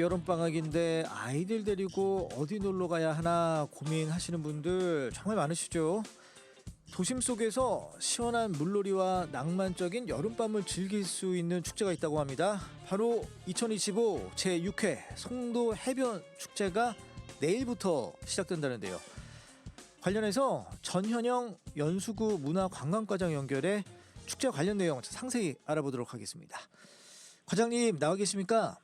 여름방학인데 아이들 데리고 어디 놀러 가야 하나 고민하시는 분들 정말 많으시죠? 도심 속에서 시원한 물놀이와 낭만적인 여름밤을 즐길 수 있는 축제가 있다고 합니다. 바로 2025 제6회 송도 해변 축제가 내일부터 시작된다는데요. 관련해서 전현영 연수구 문화관광과장 연결해 축제 관련 내용 상세히 알아보도록 하겠습니다. 과장님 나와 계십니까?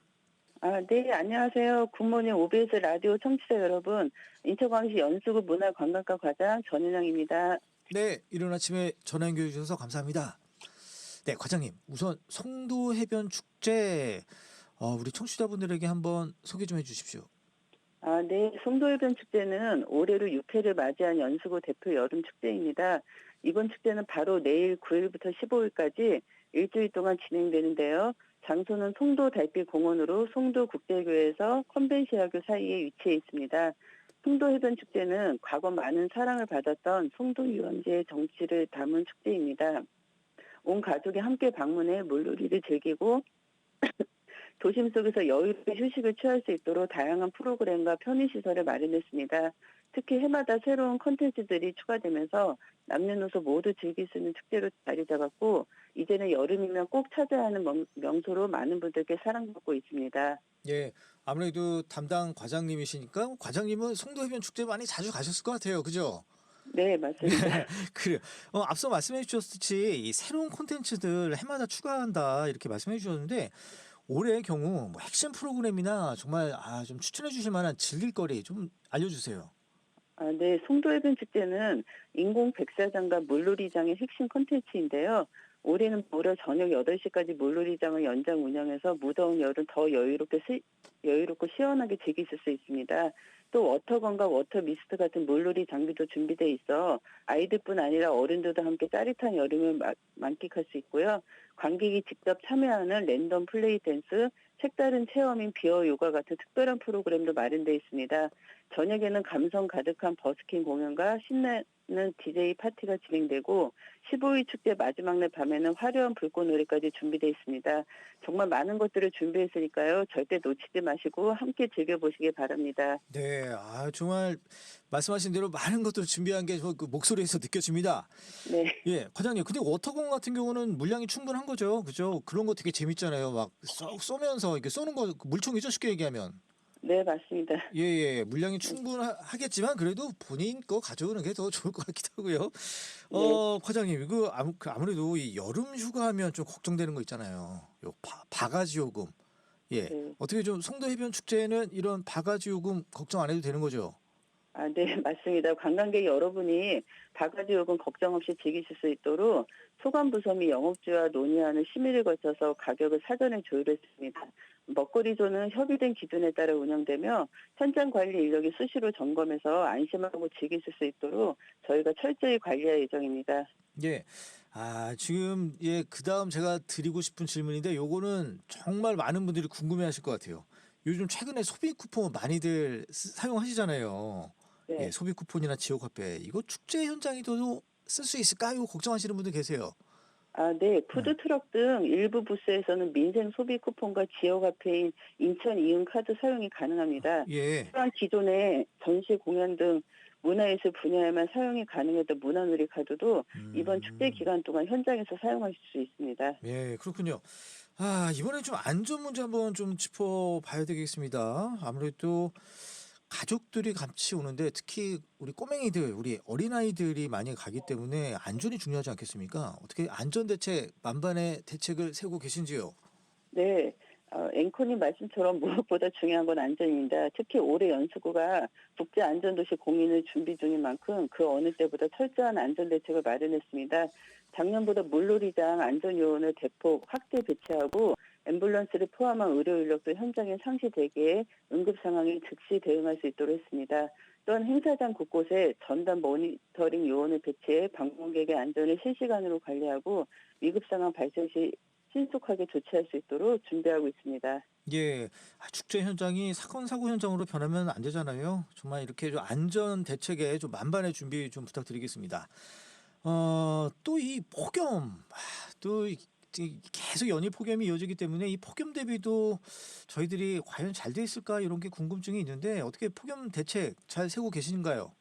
아, 네, 안녕하세요. 굿모닝 OBS 라디오 청취자 여러분. 인천광시 연수구 문화관광과 과장 전은영입니다. 네, 이른 아침에 전화 연결해 주셔서 감사합니다. 네, 과장님, 우선 송도 해변 축제 어, 우리 청취자분들에게 한번 소개 좀 해 주십시오. 아, 네, 송도해변 축제는 올해로 6회를 맞이한 연수구 대표 여름 축제입니다. 이번 축제는 바로 내일 9일부터 15일까지 일주일 동안 진행되는데요. 장소는 송도 달빛 공원으로 송도 국제교회에서 컨벤시아교 사이에 위치해 있습니다. 송도 해변 축제는 과거 많은 사랑을 받았던 송도 유원지의 정치를 담은 축제입니다. 온 가족이 함께 방문해 물놀이를 즐기고 도심 속에서 여유롭게 휴식을 취할 수 있도록 다양한 프로그램과 편의시설을 마련했습니다. 특히 해마다 새로운 컨텐츠들이 추가되면서 남녀노소 모두 즐길 수 있는 축제로 자리 잡았고 이제는 여름이면 꼭 찾아야 하는 명- 명소로 많은 분들께 사랑받고 있습니다. 예, 아무래도 담당 과장님이시니까 과장님은 송도 해변 축제 많이 자주 가셨을 것 같아요, 그죠? 네, 맞습니다. 그래요. 어, 앞서 말씀해 주셨듯이 이 새로운 콘텐츠들 해마다 추가한다 이렇게 말씀해 주셨는데 올해의 경우 뭐 핵심 프로그램이나 정말 아, 좀 추천해 주실 만한 즐길거리 좀 알려주세요. 아, 네, 송도해변 축제는 인공 백사장과 물놀이장의 핵심 컨텐츠인데요. 올해는 무려 저녁 8시까지 물놀이장을 연장 운영해서 무더운 여름 더 여유롭게 시, 여유롭고 시원하게 즐기실 수 있습니다. 또 워터건과 워터 미스트 같은 물놀이 장비도 준비돼 있어 아이들뿐 아니라 어른들도 함께 짜릿한 여름을 마- 만끽할 수 있고요. 관객이 직접 참여하는 랜덤 플레이 댄스, 색다른 체험인 비어 요가 같은 특별한 프로그램도 마련돼 있습니다. 저녁에는 감성 가득한 버스킹 공연과 신나는 DJ 파티가 진행되고 15일 축제 마지막 날 밤에는 화려한 불꽃 놀이까지 준비되어 있습니다. 정말 많은 것들을 준비했으니까요. 절대 놓치지 마시고 함께 즐겨보시기 바랍니다. 네, 아 정말 말씀하신 대로 많은 것들을 준비한 게 그 목소리에서 느껴집니다. 네. 예, 과장님. 근데 워터공 같은 경우는 물량이 충분한 거죠, 그죠? 그런 거 되게 재밌잖아요. 막 쏘, 쏘면서 이렇게 쏘는 거 물총이죠, 쉽게 얘기하면. 네, 맞습니다. 예, 예, 물량이 충분하겠지만 그래도 본인 거 가져오는 게 더 좋을 것 같기도 하고요. 어, 과장님, 이거 아무, 그 아무래도 이 여름 휴가하면 좀 걱정되는 거 있잖아요. 요 바, 바가지 요금. 예, 네. 어떻게 좀 송도 해변 축제에는 이런 바가지 요금 걱정 안 해도 되는 거죠? 아, 네, 맞습니다. 관광객 여러분이 바가지 요금 걱정 없이 즐기실 수 있도록 소관부서 및 영업주와 논의하는 심의를 거쳐서 가격을 사전에 조율했습니다. 먹거리존은 협의된 기준에 따라 운영되며 현장 관리 인력이 수시로 점검해서 안심하고 즐기실 수 있도록 저희가 철저히 관리할 예정입니다. 예. 아, 지금 예, 그다음 제가 드리고 싶은 질문인데 요거는 정말 많은 분들이 궁금해 하실 것 같아요. 요즘 최근에 소비 쿠폰 많이들 쓰- 사용하시잖아요. 네. 예, 소비 쿠폰이나 지역 화폐. 이거 축제 현장에도 쓸 수 있을까요? 걱정하시는 분들 계세요. 아, 네. 푸드트럭 등 일부 부스에서는 민생 소비 쿠폰과 지역 화폐인 인천 이응 카드 사용이 가능합니다. 예. 또한 기존에 전시 공연 등 문화예술 분야에만 사용이 가능했던 문화누리 카드도 이번 음. 축제 기간 동안 현장에서 사용하실 수 있습니다. 예, 그렇군요. 아, 이번에 좀 안전 문제 한번 좀 짚어봐야 되겠습니다. 아무래도 가족들이 같이 오는데 특히 우리 꼬맹이들, 우리 어린아이들이 많이 가기 때문에 안전이 중요하지 않겠습니까? 어떻게 안전 대책, 만반의 대책을 세우고 계신지요? 네. 어, 앵커님 말씀처럼 무엇보다 중요한 건 안전입니다. 특히 올해 연수구가 국제안전도시 공인을 준비 중인 만큼 그 어느 때보다 철저한 안전대책을 마련했습니다. 작년보다 물놀이장 안전요원을 대폭 확대 배치하고 앰뷸런스를 포함한 의료 인력도 현장에 상시되기에 응급 상황에 즉시 대응할 수 있도록 했습니다. 또한 행사장 곳곳에 전담 모니터링 요원을 배치해 방문객의 안전을 실시간으로 관리하고 위급 상황 발생 시 신속하게 조치할 수 있도록 준비하고 있습니다. 예, 아, 축제 현장이 사건 사고 현장으로 변하면 안 되잖아요. 정말 이렇게 좀 안전 대책에 좀 만반의 준비 좀 부탁드리겠습니다. 어, 또 이 폭염, 아, 또 계속 연일 폭염이 이어지기 때문에 이 폭염 대비도 저희들이 과연 잘 돼 있을까 이런 게 궁금증이 있는데 어떻게 폭염 대책 잘 세우고 계신가요?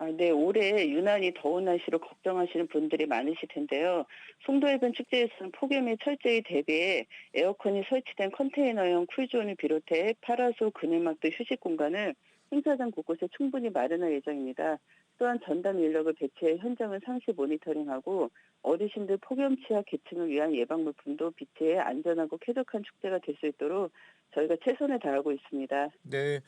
아, 네, 올해 유난히 더운 날씨로 걱정하시는 분들이 많으실 텐데요. 송도해변 축제에서는 폭염에 철저히 대비해 에어컨이 설치된 컨테이너형 쿨존을 비롯해 파라솔 그늘막도 휴식 공간을 행사장 곳곳에 충분히 마련할 예정입니다. 또한 전담 인력을 배치해 현장을 상시 모니터링하고 어르신들 폭염 취약 계층을 위한 예방 물품도 비치해 안전하고 쾌적한 축제가 될 수 있도록 저희가 최선을 다하고 있습니다. 네.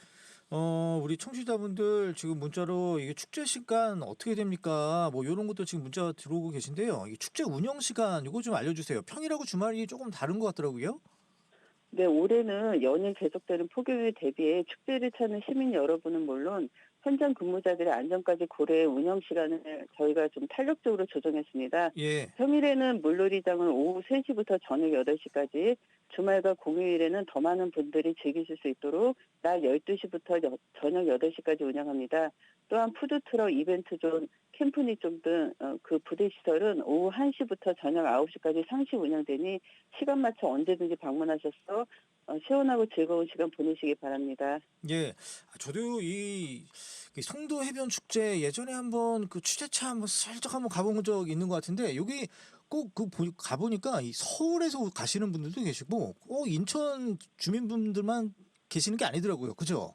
어, 우리 청취자분들 지금 문자로 이게 축제 시간 어떻게 됩니까? 뭐 이런 것도 지금 문자 들어오고 계신데요. 이 축제 운영 시간 이거 좀 알려주세요. 평일하고 주말이 조금 다른 것 같더라고요. 네, 올해는 연일 계속되는 폭염에 대비해 축제를 찾는 시민 여러분은 물론 현장 근무자들의 안전까지 고려해 운영 시간을 저희가 좀 탄력적으로 조정했습니다. 예. 평일에는 물놀이장은 오후 3시부터 저녁 8시까지, 주말과 공휴일에는 더 많은 분들이 즐기실 수 있도록 낮 12시부터 여- 저녁 8시까지 운영합니다. 또한 푸드트럭 이벤트 존, 캠프니존 등그 부대 시설은 오후 1시부터 저녁 9시까지 상시 운영되니 시간 맞춰 언제든지 방문하셔서 어, 시원하고 즐거운 시간 보내시기 바랍니다. 예. 아, 저도 이, 이 송도 해변 축제 예전에 한번 그 취재차 한번 살짝 한번 가본 적 있는 것 같은데 여기 꼭 그 가보니까 이 서울에서 가시는 분들도 계시고 꼭 인천 주민분들만 계시는 게 아니더라고요. 그죠?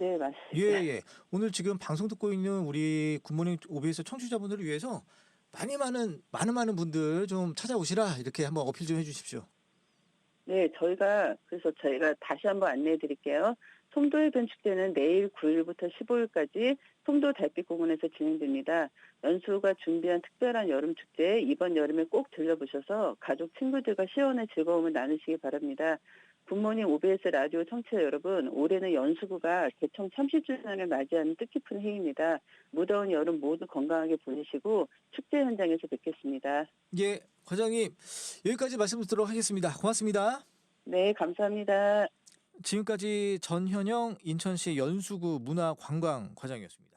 네, 맞습니다. 예, 예. 오늘 지금 방송 듣고 있는 우리 굿모닝 OBS 청취자분들을 위해서 많이 많은 많은 많은 분들 좀 찾아오시라 이렇게 한번 어필 좀 해주십시오. 네, 저희가 그래서 저희가 다시 한번 안내해 드릴게요. 송도해변 축제는 내일 9일부터 15일까지 송도 달빛공원에서 진행됩니다. 연수가 준비한 특별한 여름 축제 이번 여름에 꼭 들려보셔서 가족 친구들과 시원한 즐거움을 나누시기 바랍니다. 굿모닝 OBS 라디오 청취자 여러분, 올해는 연수구가 개청 30주년을 맞이하는 뜻깊은 해입니다. 무더운 여름 모두 건강하게 보내시고 축제 현장에서 뵙겠습니다. 예, 과장님 여기까지 말씀 듣도록 하겠습니다. 고맙습니다. 네, 감사합니다. 지금까지 전현영 인천시 연수구 문화관광 과장이었습니다.